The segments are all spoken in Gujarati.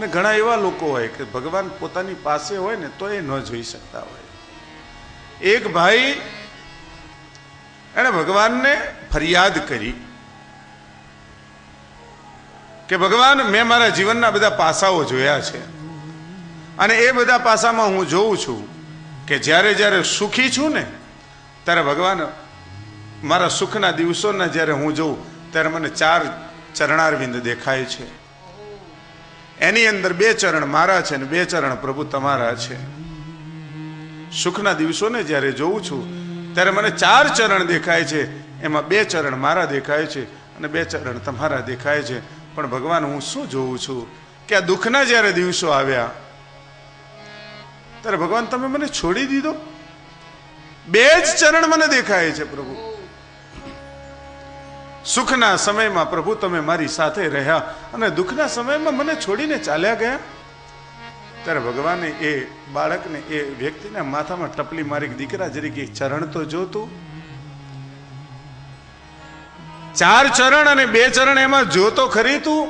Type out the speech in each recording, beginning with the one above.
અને ઘણા એવા લોકો હોય કે ભગવાન પોતાની પાસે હોય ને તો એ ન જોઈ શકતા હોય. એક ભાઈ એણે ભગવાનને ફરિયાદ કરી કે ભગવાન, મેં મારા જીવનના બધા પાસાઓ જોયા છે અને એ બધા પાસામાં હું જોઉં છું કે જ્યારે જ્યારે સુખી છું ને, ત્યારે ભગવાન મારા સુખના દિવસોના જ્યારે હું જોઉં, ત્યારે મને ચાર ચરણારવિંદ દેખાય છે. એની અંદર બે ચરણ મારા છે ને બે ચરણ પ્રભુ તમારા છે. સુખના દિવસોને જ્યારે જોઉં છું, ત્યારે મને ચાર ચરણ દેખાય છે. એમાં બે ચરણ મારા દેખાય છે અને બે ચરણ તમારા દેખાય છે. પણ ભગવાન, હું શું જોઉં છું કે આ દુઃખના જ્યારે દિવસો આવ્યા, ત્યારે ભગવાન, તમે મને છોડી દીધો? બે જ ચરણ મને દેખાય છે પ્રભુ. સુખના સમયમાં પ્રભુ તમે મારી સાથે રહ્યા અને દુઃખના સમયમાં મને છોડીને ચાલ્યા ગયા? ત્યારે ભગવાને એ બાળકને, એ વ્યક્તિના માથામાં ટપલી મારી દીકરા જરીકે ચરણ તો જોતું ચાર ચરણ અને બે ચરણ એમાં જોતો ખરી તું?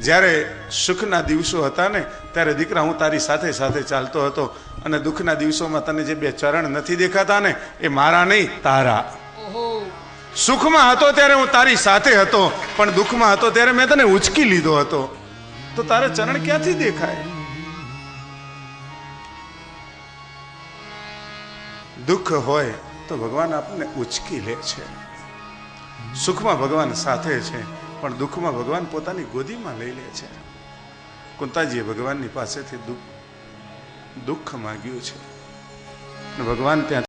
જ્યારે સુખના દિવસો હતા ને, ત્યારે દીકરા, હું તારી સાથે સાથે ચાલતો હતો અને દુઃખના દિવસોમાં તને જે બે ચરણ નથી દેખાતા ને, એ મારા નહીં, તારા. સુખમાં હતો ત્યારે હું તારી સાથે હતો, પણ દુઃખમાં હતો ત્યારે મેં તને ઉચકી લીધો હતો. તો તારે ચરણ ક્યાંથી દેખાય? દુઃખ હોય તો ભગવાન આપણને ઉચકી લે છે. સુખમાં ભગવાન સાથે છે, પણ દુઃખમાં ભગવાન પોતાની ગોદીમાં લઈ લે છે. કુંતાજીએ ભગવાનની પાસેથી દુઃખ દુઃખ માગ્યું છે. ભગવાન ત્યાં